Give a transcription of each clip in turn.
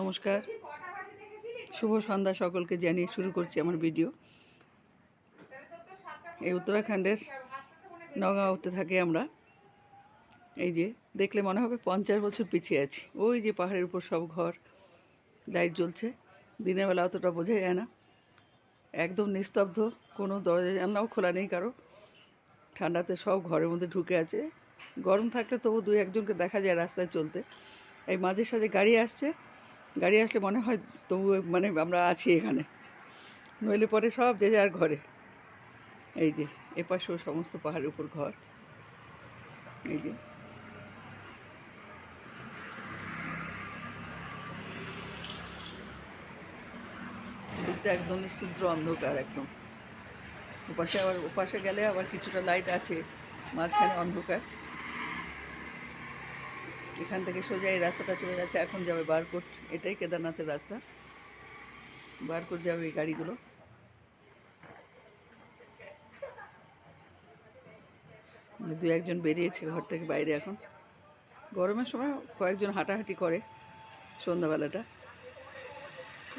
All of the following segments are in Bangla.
নমস্কার। শুভ সন্ধ্যা সকলকে জানিয়ে শুরু করছি আমার ভিডিও। এই উত্তরাখণ্ডের নগাঁওতে থাকি আমরা। এই যে দেখলে মনে হবে পঞ্চাশ বছর পিছিয়ে আছি। ওই যে পাহাড়ের উপর সব ঘর, লাইট জ্বলছে। দিনের বেলা অতটা বোঝা যায় না। একদম নিস্তব্ধ, কোনো দরজা জানলাও খোলা নেই কারও। ঠান্ডাতে সব ঘরের মধ্যে ঢুকে আছে। গরম থাকলে তবু দুই একজনকে দেখা যায় রাস্তায় চলতে। এই মাঝে সাঝে গাড়ি আসছে। গাড়ি আসলে মনে হয় তবু মানে আমরা আছি এখানে। নইলে পরে সব যে যার ঘরে। এই যে এপাশেও সমস্ত পাহাড়ের উপর ঘর। এই যে। একদম নিশ্চিদ্র অন্ধকার একদম। ওপাশে আবার, ওপাশে গেলে আবার কিছুটা লাইট আছে, মাঝখানে অন্ধকার। এখান থেকে সোজা এই রাস্তাটা চলে যাচ্ছে, এখন যাবে বারকোট। এটাই কেদারনাথের রাস্তা। বারকোট যাবে এই গাড়িগুলো। দু একজন বেরিয়েছে ঘর থেকে বাইরে এখন। গরমের সময় কয়েকজন হাঁটাহাঁটি করে সন্ধ্যাবেলাটা।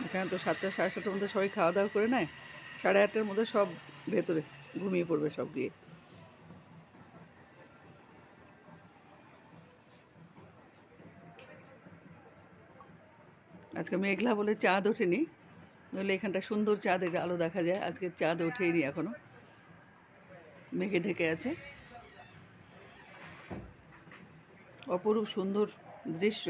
এখানে তো সাতটা, সাড়ে সাতটার মধ্যে সবাই খাওয়া দাওয়া করে নেয়। সাড়ে আটটার মধ্যে সব ভেতরে ঘুমিয়ে পড়বে সব গিয়ে। আজকে মেঘলা বলে চাঁদ ওঠেনি। নইলে এখানটা সুন্দর চাঁদের আলো দেখা যায়। আজকে চাঁদ ওঠেইনি এখনও। মেঘে ঢেকে আছে। অপরূপ সুন্দর দৃশ্য।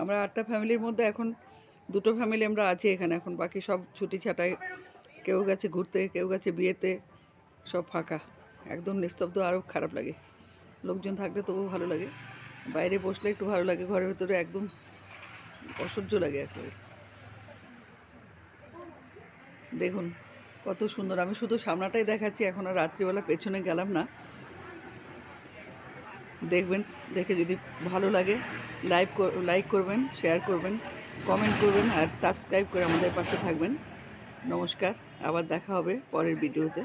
আমরা আটটা ফ্যামিলির মধ্যে এখন দুটো ফ্যামিলি আমরা আছি এখানে এখন। বাকি সব ছুটি ছাটায় কেউ গেছে ঘুরতে, কেউ গেছে বিয়েতে, সব ফাঁকা। একদম নিস্তব্ধ আরও খারাপ লাগে। লোকজন থাকলে তবুও ভালো লাগে। বাইরে বসলে একটু ভালো লাগে, ঘরের ভেতরে একদম অসহ্য লাগে একেবারে। দেখুন, কত সুন্দর। আমি শুধু সামনাটাই দেখাচ্ছি, এখন আর রাত্রিবেলা পেছনে গেলাম না। দেখবেন, দেখে যদি ভালো লাগে লাইভ লাইক করবেন শেয়ার করবেন কমেন্ট করবেন আর সাবস্ক্রাইব করে আমাদের পাশে থাকবেন। নমস্কার, আবার দেখা হবে পরের ভিডিওতে